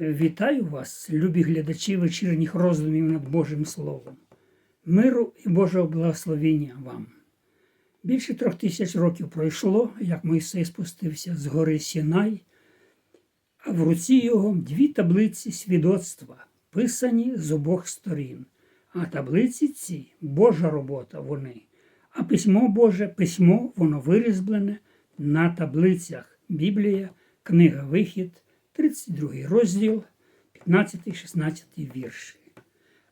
Вітаю вас, любі глядачі вечірніх роздумів над Божим Словом. Миру і Божого благословення вам. Більше трьох тисяч років пройшло, як Мойсей спустився з гори Сінай, а в руці його дві таблиці свідоцтва, писані з обох сторін. А таблиці ці Божа робота вони, а письмо Боже, письмо, воно вирізблене на таблицях. Біблія, книга Вихід, 32 розділ, 15-16 вірші.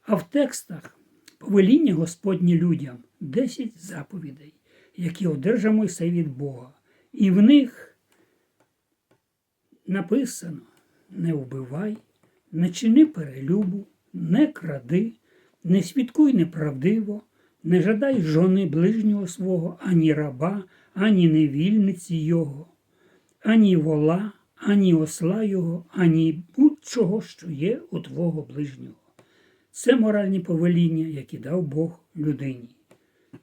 А в текстах повеління Господні людям 10 заповідей, які одержав від Бога. І в них написано: не вбивай, не чини перелюбу, не кради, не свідкуй неправдиво, не жадай жони ближнього свого, ані раба, ані невільниці його, ані вола, ані осла його, ані будь-чого, що є у твого ближнього. Це моральні повеління, які дав Бог людині.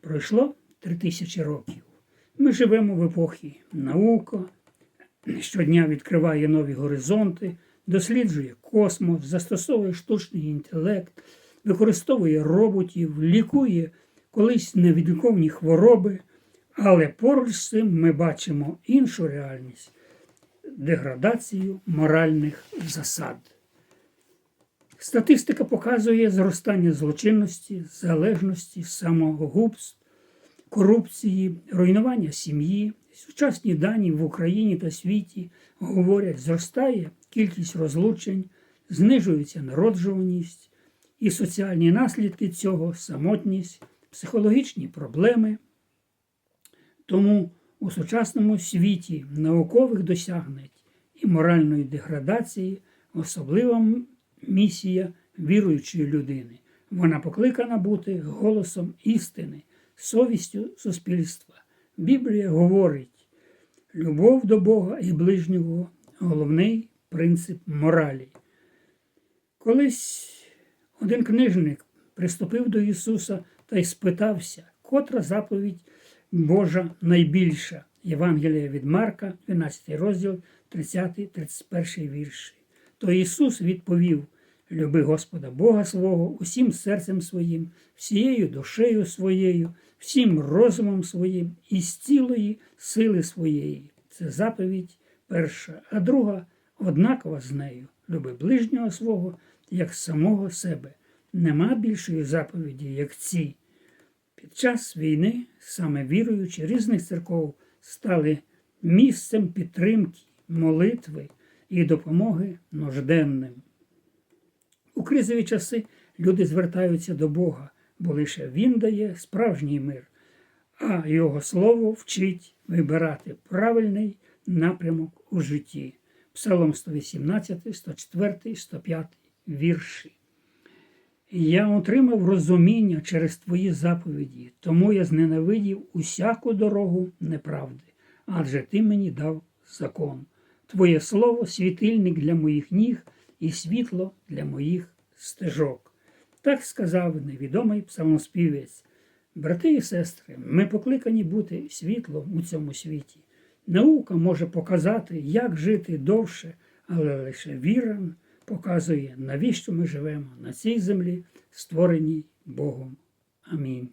Пройшло три тисячі років. Ми живемо в епохі наука, щодня відкриває нові горизонти, досліджує космос, застосовує штучний інтелект, використовує роботів, лікує колись невідліковні хвороби, але поруч з цим ми бачимо іншу реальність деградацію моральних засад. Статистика показує зростання злочинності, залежності, самогубств, корупції, руйнування сім'ї. Сучасні дані в Україні та світі говорять, зростає кількість розлучень, знижується народжуваність і соціальні наслідки цього самотність, психологічні проблеми. Тому у сучасному світі наукових досягнень і моральної деградації особлива місія віруючої людини. Вона покликана бути голосом істини, совістю суспільства. Біблія говорить: любов до Бога і ближнього головний принцип моралі. Колись один книжник приступив до Ісуса та й спитався, котра заповідь Божа найбільша. Євангелія від Марка, 12 розділ, 30-31 вірші. То Ісус відповів: Люби Господа Бога свого усім серцем своїм, всією душею своєю, всім розумом своїм і з цілої сили своєї. Це заповідь перша, а друга однакова з нею. Люби ближнього свого, як самого себе. Нема більшої заповіді, як ці. Під час війни саме віруючі різних церков стали місцем підтримки, молитви і допомоги нужденним. У кризові часи люди звертаються до Бога, бо лише Він дає справжній мир, а Його слово вчить вибирати правильний напрямок у житті. Псалом 118, 104, 105 вірші. Я отримав розуміння через твої заповіді, тому я зненавидів усяку дорогу неправди, адже ти мені дав закон. Твоє слово світильник для моїх ніг і світло для моїх стежок. Так сказав невідомий псалмоспівець. Брати і сестри, ми покликані бути світлом у цьому світі. Наука може показати, як жити довше, але лише віра показує, навіщо ми живемо на цій землі, створеній Богом. Амінь.